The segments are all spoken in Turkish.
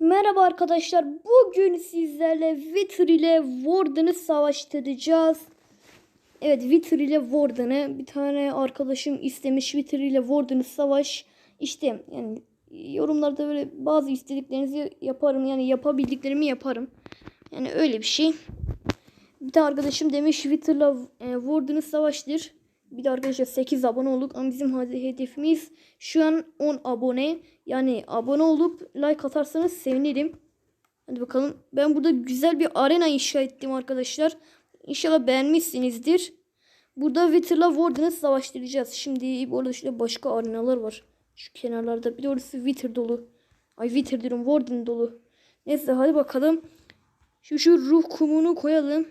Merhaba arkadaşlar. Bugün sizlerle Wither ile Warden'ı savaştıracağız. Evet Wither ile Warden'ı bir tane arkadaşım istemiş Wither ile Warden'ı savaş. İşte yani yorumlarda böyle bazı istediklerinizi yaparım. Yani yapabildiklerimi yaparım. Yani öyle bir şey. Bir tane arkadaşım demiş Twitter'la e, Warden'ı savaştır. Bir de arkadaşlar 8 abone olduk ama bizim hedefimiz şu an 10 abone. Yani abone olup like atarsanız sevinirim. Hadi bakalım. Ben burada güzel bir arena inşa ettim arkadaşlar. İnşallah beğenmişsinizdir. Burada Twitter'la Warden'ı savaştıracağız. Şimdi bu arada şöyle başka arenalar var. Şu kenarlarda. Bir de orası Wither dolu. Ay Wither diyorum Warden dolu. Neyse hadi bakalım. Şu şu ruh kumunu koyalım.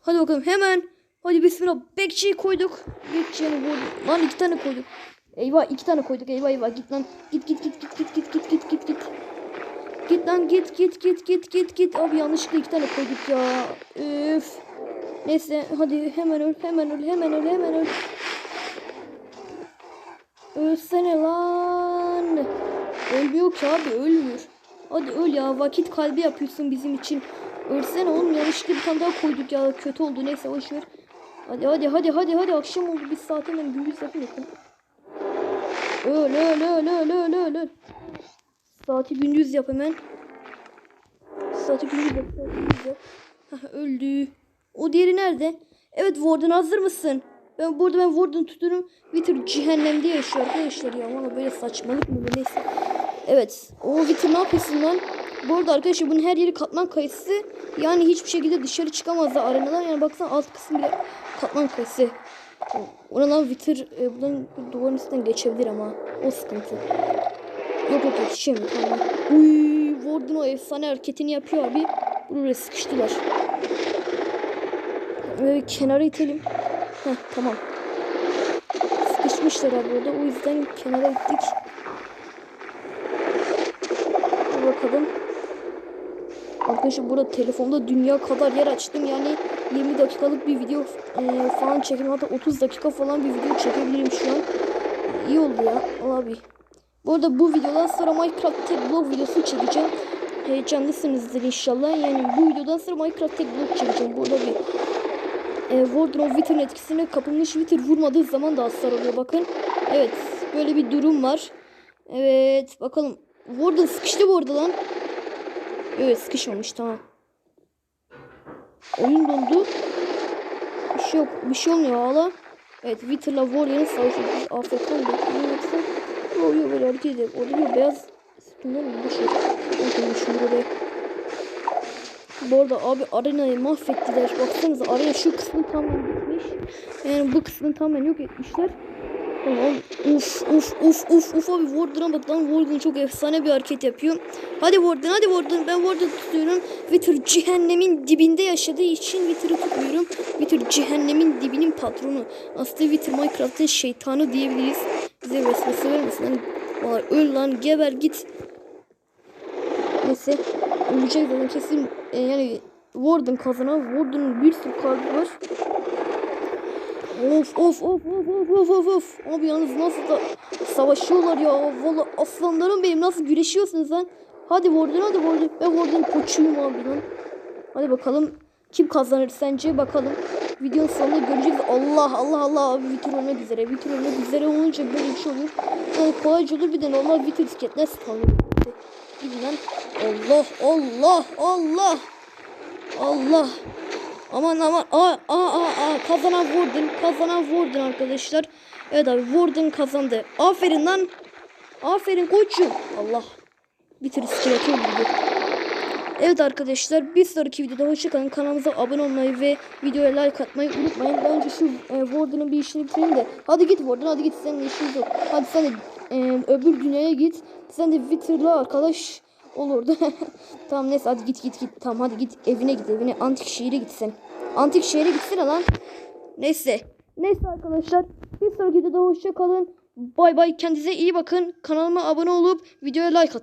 Hadi bakalım hemen. Hadi bismillah. Bekçiyi koyduk. Bekçiyi vurduk. Lan iki tane koyduk. Eyvah iki tane koyduk. Eyvah eyvah git lan. Git git git git git git git git git git. Git lan git git git git git git. Abi yanlışlıkla iki tane koyduk ya. Üf. Neyse hadi hemen öl hemen öl hemen öl hemen öl. Ölsene lan. Ölmüyor ki abi ölmüyor. Hadi öl ya vakit kalbi yapıyorsun bizim için. Ölsene oğlum yanlışlıkla bir tane daha koyduk ya kötü oldu neyse boş ver. Hadi hadi hadi hadi hadi akşam oldu bir saat hemen gündüz yapın yapın. Öl öl öl öl öl öl öl. Saati gündüz yap hemen. Saati gündüz yap. Gündüz yap. Öldü. O diğeri nerede? Evet Warden hazır mısın? Ben burada ben Warden tutuyorum. Wither cehennemde yaşıyor arkadaşlar ya. Valla böyle saçmalık mı bu neyse. Evet. O Wither ne yapıyorsun lan? Bu arada arkadaşlar bunun her yeri katman kayısı. Yani hiçbir şekilde dışarı çıkamazlar arenadan. Yani baksana alt kısmı bile katman kayısı. Ona lan Wither e, buradan duvarın üstünden geçebilir ama. O sıkıntı. Yok yok yetişemiyor tamam. Uy, Warden o efsane hareketini yapıyor abi. Buraya sıkıştılar. Böyle kenara itelim. Heh tamam. Sıkışmışlar abi orada. O yüzden kenara ittik. Dur bakalım. Arkadaşlar burada telefonda dünya kadar yer açtım. Yani 20 dakikalık bir video e, falan çekelim. Hatta 30 dakika falan bir video çekebilirim şu an. İyi oldu ya. Abi. Bu arada bu videodan sonra Minecraft tek blog videosu çekeceğim. Heyecanlısınızdır inşallah. Yani bu videodan sonra Minecraft tek blog çekeceğim. Burada bir e, Warden of Wither'ın etkisine kapılmış Wither vurmadığı zaman da hasar oluyor bakın. Evet böyle bir durum var. Evet bakalım. Warden sıkıştı bu arada lan. Evet sıkışmamış tamam. Oyun dondu. Bir şey yok. Bir şey olmuyor hala. Evet Wither'la Warden'ın savaşı. AFK mı? Ne yapsın? Yok yok böyle hareket ediyor. Orada bir beyaz sütunlar mı? Boş ver. Bakın şunu buraya. Bu arada abi arenayı mahvettiler. Baksanıza arena şu kısmı tamamen bitmiş. Yani bu kısmını tamamen yok etmişler. Uf uf uf uf uf abi Warden'a bak lan Warden çok efsane bir hareket yapıyor. Hadi Warden hadi Warden ben Warden tutuyorum. Wither cehennemin dibinde yaşadığı için Wither'ı tutmuyorum. Wither cehennemin dibinin patronu. Aslında Wither Minecraft'ın şeytanı diyebiliriz. Bize vesvese vermesin. Hani, valla öl lan geber git. Neyse. Ölecek zaten kesin. E, yani Warden kazanan. Warden'ın bir sürü kalbi var. Of of of of of of of of. Abi yalnız nasıl da savaşıyorlar ya. Valla aslanlarım benim nasıl güreşiyorsunuz lan. Hadi Warden hadi Warden. Ben Warden koçuyum abi lan. Hadi bakalım kim kazanır sence bakalım. Videonun sonunda göreceğiz. Allah Allah Allah abi Wither ölmek üzere. Wither ölmek üzere olunca böyle bir şey oluyor. Yani kolayca olur bir de normal Wither disketler spawnlıyor. Gidin lan. Allah Allah Allah. Allah. Aman aman. Aa, aa, aa, aa. Kazanan Warden. Kazanan Warden arkadaşlar. Evet abi Warden kazandı. Aferin lan. Aferin koçum. Allah. Bitir iskeleti öldürdü. Evet arkadaşlar bir sonraki videoda hoşçakalın. Kanalımıza abone olmayı ve videoya like atmayı unutmayın. Bence şu e, Warden'ın bir işini bitirelim de. Hadi git Warden hadi git senin işin yok. Hadi sen de e, öbür dünyaya git. Sen de Twitter'la arkadaş olurdu. tamam neyse hadi git git git. Tamam hadi git evine git evine. Antik şehire git sen. Antik şehre gitsene lan. Neyse. Neyse arkadaşlar. Bir sonraki videoda hoşça kalın. Bay bay. Kendinize iyi bakın. Kanalıma abone olup videoya like atın.